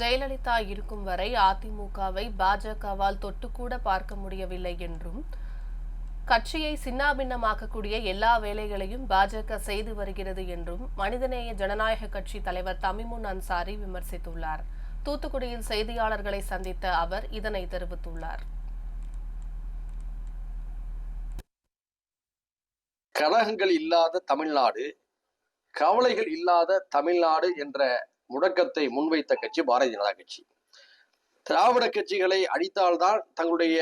ஜெயலலிதா இருக்கும் வரை அதிமுகவை பாஜகவால் தொட்டுக்கூட பார்க்க முடியவில்லை என்றும் கட்சியை சின்னாபின்னமாக்கக்கூடிய எல்லா வேலைகளையும் பாஜக செய்து வருகிறது என்றும் மனிதநேய ஜனநாயக கட்சி தலைவர் தமிமுன் அன்சாரி விமர்சித்துள்ளார். தூத்துக்குடியில் செய்தியாளர்களை சந்தித்த அவர் இதனை தெரிவித்துள்ளார். கலகங்கள் இல்லாத தமிழ்நாடு கவலைகள் இல்லாத தமிழ்நாடு என்ற முடக்கத்தை முன்வைத்த கட்சி பாரதிய ஜனதா கட்சி. திராவிட கட்சிகளை அழித்தால்தான் தங்களுடைய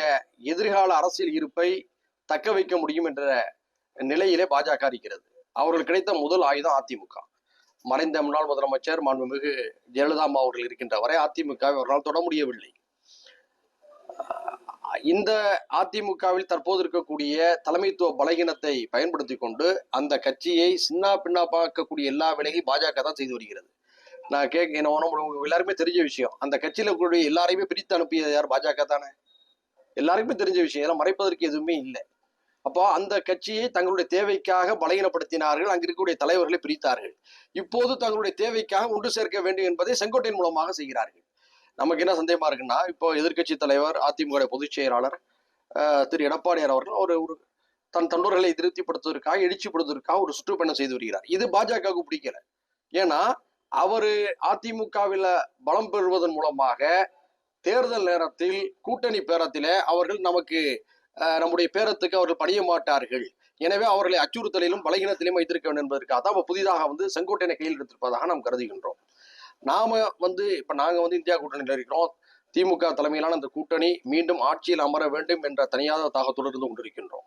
எதிர்கால அரசியல் இருப்பை தக்க வைக்க முடியும் என்ற நிலையிலே பாஜக இருக்கிறது. அவர்கள் கிடைத்த முதல் ஆயுதம் அதிமுக. மறைந்த முன்னாள் முதலமைச்சர் மாண்புமிகு ஜெயலலிதா அம்மா அவர்கள் இருக்கின்ற வரை அதிமுக அவர்களால் தொட முடியவில்லை. இந்த அதிமுகவில் தற்போது இருக்கக்கூடிய தலைமைத்துவ பலகீனத்தை பயன்படுத்தி கொண்டு அந்த கட்சியை சின்ன பின்னா பார்க்கக்கூடிய எல்லா வேலையும் பாஜக தான் செய்து வருகிறது. நான் கேட்க என்ன உங்க எல்லாருமே தெரிஞ்ச விஷயம். அந்த கட்சியில கூடிய எல்லாரையுமே பிரித்து அனுப்பியது யார்? பாஜக தானே? எல்லாருக்குமே தெரிஞ்ச விஷயம். இதெல்லாம் மறைப்பதற்கு எதுவுமே இல்லை. அப்போ அந்த கட்சியை தங்களுடைய தேவைக்காக பலகீனப்படுத்தினார்கள். அங்கு இருக்கக்கூடிய தலைவர்களை பிரித்தார்கள். இப்போது தங்களுடைய தேவைக்காக ஒன்று சேர்க்க வேண்டும் என்பதை செங்கோட்டையின் மூலமாக செய்கிறார்கள். நமக்கு என்ன சந்தேகமா இருக்குன்னா இப்போ எதிர்க்கட்சி தலைவர் அதிமுக பொதுச் செயலாளர் திரு. எடப்பாடியார் அவர்கள் ஒரு ஒரு தன் தொண்டர்களை திருப்திப்படுத்துவதற்காக எழுச்சிப்படுத்துவதற்காக ஒரு சுற்றுப்பயணம் செய்து வருகிறார்? இது பாஜகவுக்கு பிடிக்கல. ஏன்னா அவரு அதிமுகவில் பலம் பெறுவதன் மூலமாக தேர்தல் நேரத்தில் கூட்டணி பேரத்திலே அவர்கள் நமக்கு நம்முடைய பேரத்துக்கு அவர்கள் பணிய மாட்டார்கள். எனவே அவர்களை அச்சுறுத்தலிலும் பலகீனத்திலும் வைத்திருக்க வேண்டும் என்பதற்காக தான் புதிதாக வந்து செங்கோட்டையினை கையில் எடுத்திருப்பதாக நாம் கருதுகின்றோம். நாம வந்து இப்ப நாங்க வந்து இந்தியா கூட்டணியில் இருக்கிறோம். திமுக தலைமையிலான அந்த கூட்டணி மீண்டும் ஆட்சியில் அமர வேண்டும் என்ற தனியாத தாகத்துடன் இருந்து கொண்டிருக்கின்றோம்.